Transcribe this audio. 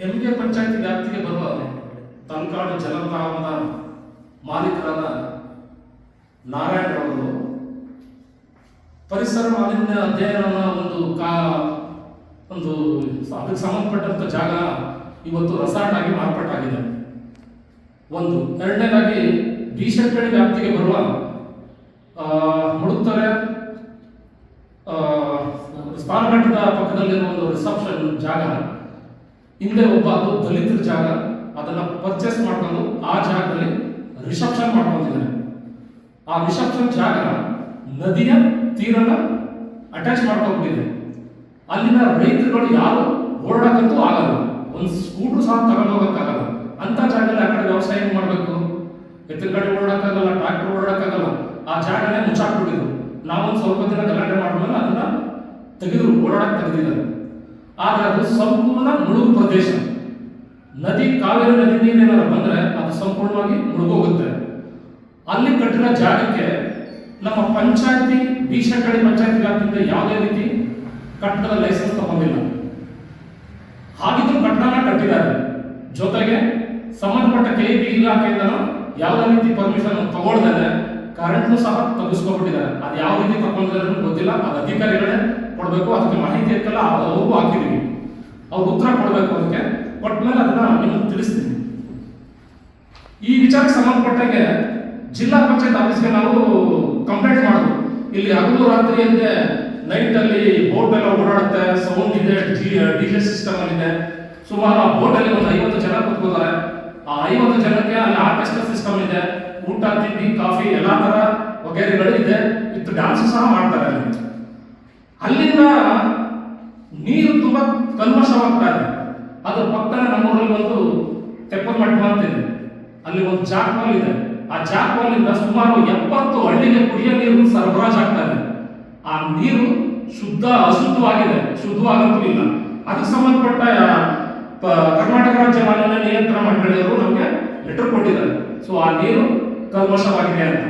ಹೆಮ್ಗೆ ಪಂಚಾಯತ್ ವ್ಯಾಪ್ತಿಗೆ ಬರುವ ತಂಕಾಡು ಜಲಧಾಮದ ಮಾಲೀಕರಾದ ನಾರಾಯಣರವರು ಪರಿಸರ ಮಾಲಿನ್ಯ ಅಧ್ಯಯನ ಒಂದು ಕಾ ಒಂದು ಅದಕ್ಕೆ ಸಂಬಂಧಪಟ್ಟಂಥ ಜಾಗ ಇವತ್ತು ರೆಸಾರ್ಟ್ ಆಗಿ ಮಾರ್ಪಾಟಾಗಿದೆ. ಒಂದು ಎರಡನೇದಾಗಿ ಬೀಸಕ್ಕಡಿ ವ್ಯಾಪ್ತಿಗೆ ಬರುವ ಮುಡುತ್ತರೆ ಆ, ಸ್ನಾನಘಟ್ಟದ ಪಕ್ಕದಲ್ಲಿರುವ ಒಂದು ರಿಸೆಪ್ಷನ್ ಜಾಗ. ಹಿಂದೆ ಒಬ್ಬ ಅದು ದಲಿತರ ಜಾಗ, ಅದನ್ನ ಪರ್ಚೇಸ್ ಮಾಡ್ಕೊಂಡು ಆ ಜಾಗದಲ್ಲಿ ರಿಸೆಪ್ಷನ್ ಮಾಡ್ಕೊಂಡಿದ್ದಾರೆ. ಆ ರಿಸೆಪ್ಷನ್ ಜಾಗ ನದಿಯ ತೀರನ ಅಟ್ಯಾಚ್ ಮಾಡ್ಕೊಂಡ್ಬಿಟ್ಟಿದೆ. ಅಲ್ಲಿನ ರೈತರುಗಳು ಯಾರು ಓಡಾಡಕ್ಕಂತೂ ಆಗಲ್ಲ. ಒಂದು ಸ್ಕೂಟರ್ ಸಹ ತಗೊಂಡು ಹೋಗಕ್ಕಾಗಲ್ಲ. ಅಂತ ಜಾಗದಲ್ಲಿ ಆ ಕಡೆ ವ್ಯವಸಾಯ ಮಾಡಬೇಕು? ಎತ್ತಿನ ಕಡೆ ಓಡಾಡಕ್ಕಾಗಲ್ಲ ಟ್ರಾಕ್ಟರ್ ಓಡಾಡಕ್ಕಾಗಲ್ಲ. ಆ ಜಾಗನೇ ಮುಚ್ಚಾಕ್ಬಿಟ್ಟಿದ್ರು. ನಾವೊಂದು ಸ್ವಲ್ಪ ದಿನ ಗಲಾಟೆ ಮಾಡಿದ್ಮೇಲೆ ಅದನ್ನ ತೆಗೆದ್ರು, ಓಡಾಡಕ್ ತೆಗೆದಿದ್ದಾರೆ. ಆದ್ರೆ ಅದು ಸಂಪೂರ್ಣ ನದಿ ಕಾವೇರಿ ನದಿ ನೀರೇನಾದ್ರು ಬಂದ್ರೆ ಅದು ಸಂಪೂರ್ಣವಾಗಿ ಮುಳುಗೋಗುತ್ತೆ. ಅಲ್ಲಿ ಕಟ್ಟಿರೋ ಜಾಗಕ್ಕೆ ನಮ್ಮ ಪಂಚಾಯತಿ ಬೀಸಕಡಿ ಪಂಚಾಯತಿ ವ್ಯಾಪ್ತಿಯಿಂದ ಯಾವುದೇ ರೀತಿ ಕಟ್ಟಡದ ಲೈಸೆನ್ಸ್ ತಗೊಂಡಿಲ್ಲ. ಹಾಗಿದ್ರು ಕಟ್ಟಡನ ಕಟ್ಟಿದ್ದಾರೆ. ಜೊತೆಗೆ ಸಂಬಂಧಪಟ್ಟ ಕೆ ಬಿ ಇಲಾಖೆಯಿಂದ ಯಾವುದೇ ರೀತಿ ಪರ್ಮಿಷನ್ ತಗೊಳ್ದೇನೆ ಕರೆಂಟ್ನು ಸಹ ತೆಗೆಸ್ಕೊಬಿಟ್ಟಿದ್ದಾರೆ. ಅದು ಯಾವ ರೀತಿ ತಗೊಂಡಿದ್ದಾರೆ ಗೊತ್ತಿಲ್ಲ. ಅದು ಅಧಿಕಾರಿಗಳೇ ಕೊಡಬೇಕು. ಅದಕ್ಕೆ ಮಾಹಿತಿ ಇರ್ತಲ್ಲ ಅವರು ಹಾಕಿದೀವಿ ಅವ್ರು ಉತ್ತರ ಕೊಡಬೇಕು ಅದಕ್ಕೆ. ಕೊಟ್ಮೇಲೆ ಅದನ್ನ ನಿಮಗೆ ತಿಳಿಸ್ತೀನಿ. ಈ ವಿಚಾರಕ್ಕೆ ಸಂಬಂಧಪಟ್ಟಂಗೆ ಜಿಲ್ಲಾ ಪಂಚಾಯತ್ ಆಫೀಸ್ಗೆ ನಾವು ಕಂಪ್ಲೇಂಟ್ ಮಾಡೋದು. ಇಲ್ಲಿ ಹಗಲು ರಾತ್ರಿ ಅಂದ್ರೆ ನೈಟ್ ಅಲ್ಲಿ ಬೋಟ್ ಎಲ್ಲ ಓಡಾಡುತ್ತೆ ಸೌಂಡ್ ಇದೆ ಡಿಜೆ ಸಿಸ್ಟಮ್ ಇದೆ. ಸುಮಾರು ಆ ಬೋಟ್ ಅಲ್ಲಿ ಒಂದು ಐವತ್ತು ಜನ ಕೂತ್ಕೋತಾರೆ ಆ ಐವತ್ತು ಜನಕ್ಕೆ ಅಲ್ಲಿ ಆರ್ಕೆಸ್ಟ್ರಾ ಸಿಸ್ಟಮ್ ಇದೆ. ಊಟ, ತಿಂಡಿ ಕಾಫಿ ಎಲ್ಲ ತರ ವಗೇರೆಗಳು ಇದೆ. ಇತ್ತು ಡ್ಯಾನ್ಸ್ ಸಹ ಮಾಡ್ತಾರೆ ಅಲ್ಲಿ ಅಲ್ಲಿಂದ ನೀರು ತುಂಬಾ ಕಲ್ಮಶವಾಗ್ತಾ ಇದೆ ಅದ್ರ ಪಕ್ಕದ ನಮ್ಮೂರಲ್ಲಿ ಒಂದು ತೆಪ್ಪದ ಮಠ ಅಂತ ಇದೆ. ಅಲ್ಲಿ ಒಂದು ಜಾಕ್ವಾಲ್ ಇದೆ. ಆ ಜಾಕ್ವಾಲಿಂದ ಸುಮಾರು ಎಪ್ಪತ್ತು ಹಳ್ಳಿಗೆ ಕುಡಿಯೋ ನೀರು ಸರಬರಾಜು ಆಗ್ತಾ ಇದೆ. ಆ ನೀರು ಶುದ್ಧ, ಅಶುದ್ಧವಾಗಿದೆ. ಶುದ್ಧವಾಗಂತೂ ಇಲ್ಲ. ಅದಕ್ಕೆ ಸಂಬಂಧಪಟ್ಟ ಕರ್ನಾಟಕ ರಾಜ್ಯ ಮಾಲಿನ್ಯ ನಿಯಂತ್ರಣ ಮಂಡಳಿಯವರು ನಮಗೆ ಲೆಟರ್ ಕೊಟ್ಟಿದ್ದಾರೆ. ಸೊ ಆ ನೀರು ಕಲ್ಮಶವಾಗಿದೆ ಅಂತ.